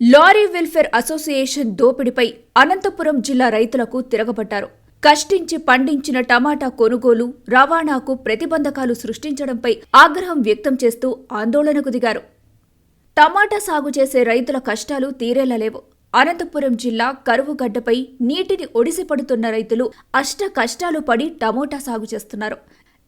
Lorry welfare association దోపిడీపై అనంతపురం జిల్లా రైతులకు తిరగబడ్డారు. కష్టించి పండించిన టమాటా కొనుగోలు రవాణాకు ప్రతిబంధకాలు సృష్టించడంపై ఆగ్రహం వ్యక్తం చేస్తూ ఆందోళనకు దిగారు. టమాటా సాగు చేసే రైతుల కష్టాలు తీరేలా లేవు. అనంతపురం జిల్లా కరువుగడ్డపై నీటిని ఒడిసిపడుతున్న రైతులు అష్ట కష్టాలు పడి టమోటా సాగు చేస్తున్నారు.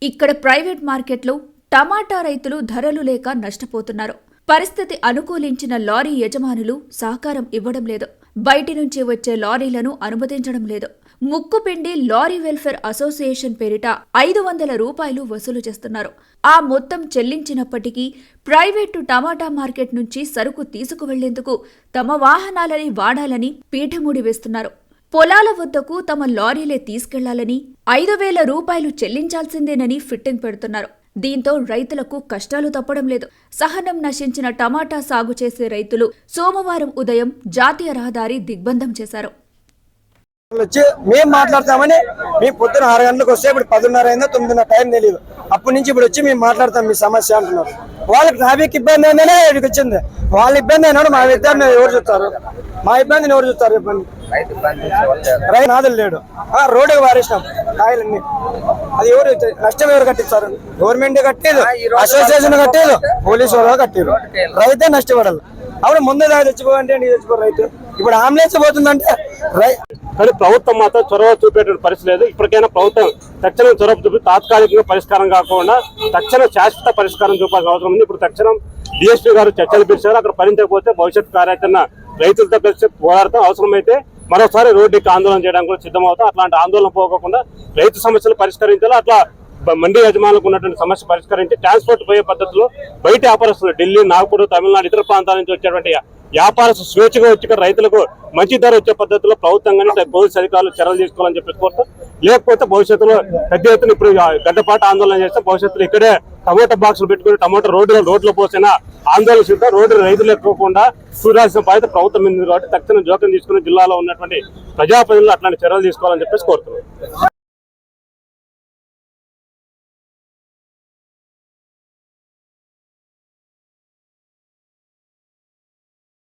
ఇక్కడ ప్రైవేట్ మార్కెట్లో టమాటా రైతులు ధరలు లేక నష్టపోతున్నారు. పరిస్థితి అనుకూలించిన లారీ యజమానులు సహకారం ఇవ్వడం లేదు. బయటి నుంచి వచ్చే లారీలను అనుమతించడం లేదు. ముక్కుపిండి లారీ వెల్ఫేర్ అసోసియేషన్ పేరిట ఐదు వందల రూపాయలు వసూలు చేస్తున్నారు. ఆ మొత్తం చెల్లించినప్పటికీ ప్రైవేటు టమాటా మార్కెట్ నుంచి సరుకు తీసుకువెళ్ళేందుకు తమ వాహనాలని వాడాలని పీఠముడి వేస్తున్నారు. పొలాల వద్దకు తమ లారీలే తీసుకెళ్ళాలని ఐదు వేల రూపాయలు చెల్లించాల్సిందేనని ఫిట్టింగ్ పెడుతున్నారు. దీంతో రైతులకు కష్టాలు తప్పడం లేదు. సహనం నశించిన టమాటా సాగు చేసే రైతులు సోమవారం ఉదయం జాతీయ రహదారి దిగ్బంధం చేశారు. వచ్చి మేము మాట్లాడతామని మేము పొద్దున ఆరు గంటలకు వస్తే ఇప్పుడు పదిన్నర అయిందో తొమ్మిదిన్నర టైం తెలియదు అప్పటి నుంచి ఇప్పుడు వచ్చి మేము మాట్లాడతాం మీ సమస్య అంటున్నారు. వాళ్ళకి ట్రాఫిక్ ఇబ్బంది అయిందనే ఇక్కడికి వచ్చింది. వాళ్ళ ఇబ్బంది అయినాడు మా ఇద్దరిని ఎవరు చూస్తారు? మా ఇబ్బందిని ఎవరు చూస్తారు ఇబ్బంది రైతు నాదులు లేడు. ఆ, రోడ్డుకి వారేసినాం కాయలన్నీ. అది ఎవరు నష్టం ఎవరు కట్టిస్తారు? గవర్నమెంట్ కట్టేది. అసోసియేషన్ కట్టేది. పోలీసు వాళ్ళు కట్టేది రైతే నష్టపడాలి. అప్పుడు ముందు దాకా తెచ్చిపోవంటే నీకు తెచ్చిపో రైతు? ఇప్పుడు అంబులెన్స్ పోతుందంటే రై కానీ ప్రభుత్వం మాత్రం చొరవ చూపేటువంటి పరిస్థితి లేదు. ఇప్పటికైనా ప్రభుత్వం తక్షణం చొరవ చూపి తాత్కాలికంగా పరిష్కారం కాకుండా తక్షణ శాశ్వత పరిష్కారం చూపాల్సిన అవసరం ఉంది. ఇప్పుడు తక్షణం డిఎస్పీ గారు చర్చలు పిలిచారు. అక్కడ ఫలించకపోతే భవిష్యత్ కార్యాచరణ రైతులతో కలిసి పోరాడతాం అవసరమైతే మరోసారి రోడ్డుకి ఆందోళన చేయడానికి కూడా సిద్ధమవుతాం. అట్లాంటి ఆందోళన పోకుండా రైతు సమస్యలు పరిష్కరించాలి? అట్లా మండి యజమానులకు ఉన్నటువంటి సమస్య పరిష్కరించి ట్రాన్స్పోర్ట్ పోయే పద్ధతిలో బయట వ్యాపారస్తులు ఢిల్లీ నాగపూర్ తమిళనాడు ఇతర ప్రాంతాల నుంచి వచ్చేటువంటి వ్యాపారస్తు స్వేచ్ఛగా వచ్చి రైతులకు మంచి ధర వచ్చే పద్ధతిలో ప్రభుత్వం కానీ పోలీసు అధికారులు చర్యలు తీసుకోవాలని చెప్పి కోరుతాం లేకపోతే భవిష్యత్తులో పెద్ద ఎత్తున ఇప్పుడు గడ్డపాటు ఆందోళన చేస్తే భవిష్యత్తులో ఇక్కడే టమాటా బాక్సులు పెట్టుకుని టమాటా రోడ్డు రోడ్లో పోసిన ఆందోళన సిద్ధం రోడ్డు రైతులు ఎక్కువకుండా చూడాల్సిన బాధ్యత ప్రభుత్వం ఉంది కాబట్టి తక్షణం జోక్యం తీసుకుని జిల్లాలో ఉన్నటువంటి ప్రజాప్రతినిధులు అట్లాంటి చర్యలు తీసుకోవాలని చెప్పేసి కోరుతున్నాం.